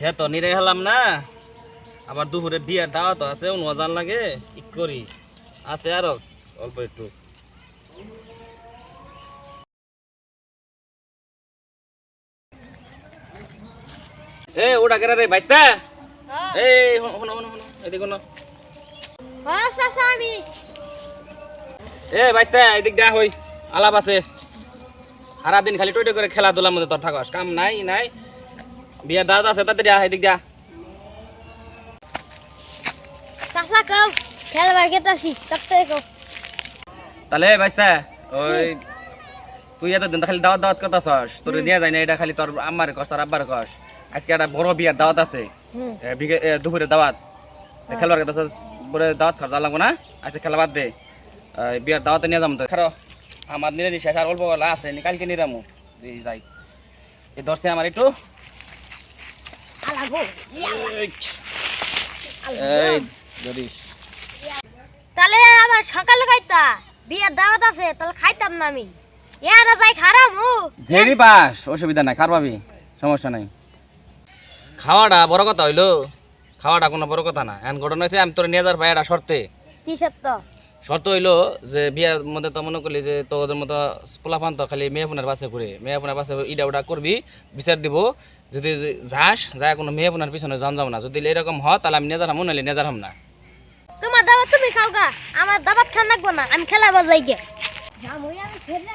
হ্যাঁ তো নিরে হলাম না। আবার দুপুরে বিয়ার দাওয়াত আছে মজান লাগে কি করি? আছে আরও অল্প একটু। এ ওটা কেন রে বাইস্তা? এই শোনো শোনো শোনো এদিকে শোনো। হ্যাঁ এ বাইস্তা এদিক দা হই আলাপ আছে। সারা খালি টইটই করে খেলাধুলার মধ্যে তোর থাকস কাম নাই নাই। বিয়ার দাওয়াত আছে তাড়াতাড়ি আহ এদিক দা চাচা কও খেলবার গেতাছি তাতে কও। তাহলে ভাইস্তা ওই তুই এত দিন খালি দাওয়াত দাওয়াত সস তোর নিয়ে যায় না এটা খালি তোর আম্মারে কস তোর আব্বার কস। আজকে একটা বড় বিয়ার দাওয়াত আছে। দুপুরে দাওয়াত। খেলবার কথা পরে দাওয়াত খাওয়া লাগবো না? আজকে খেলা বাদ দে। বিয়ার দাওয়াতে নিয়ে যাব তো। খারো আমার নিরে নি শেষ আর অল্প আছে কালকে নিরামু। যাই। এই দর্শে আমার একটু আলাগো এই, এই ধরিস তাহলে সকালে খাইতা বিয়ের দাওয়াত আছে তাহলে খাইতাম না আমি। ইয়ারা যাই খারাম ও জেরি পাস অসুবিধা নাই খার পাবি সমস্যা নাই। খাওয়াটা বড় কথা হইল খাওয়াটা কোনো বড় কথা না। এখন ঘটনা হয়েছে আমি তোর নিয়ে যাওয়ার ভাইয়াটা শর্তে। কি সত্য শর্ত হইল যে বিয়ার মধ্যে তো মনে করলি যে তোদের মতো পোলাপান তো খালি মেয়ে ফোনের পাশে ঘুরে মেয়ে ফোনের পাশে ইটা ওটা করবি বিচার দিব। যদি যাস, যায় কোনো মেয়ে বোনার পিছনে জন যাব না। যদি এরকম হ তাহলে আমি নিয়ে যারাম নাহলে নিয়ে যারাম না। তোমার দাবাত তুমি খাও গা। আমার দাওয়াত খান লাগবো না, আমি খেলা বাজাই গে আমি খেলে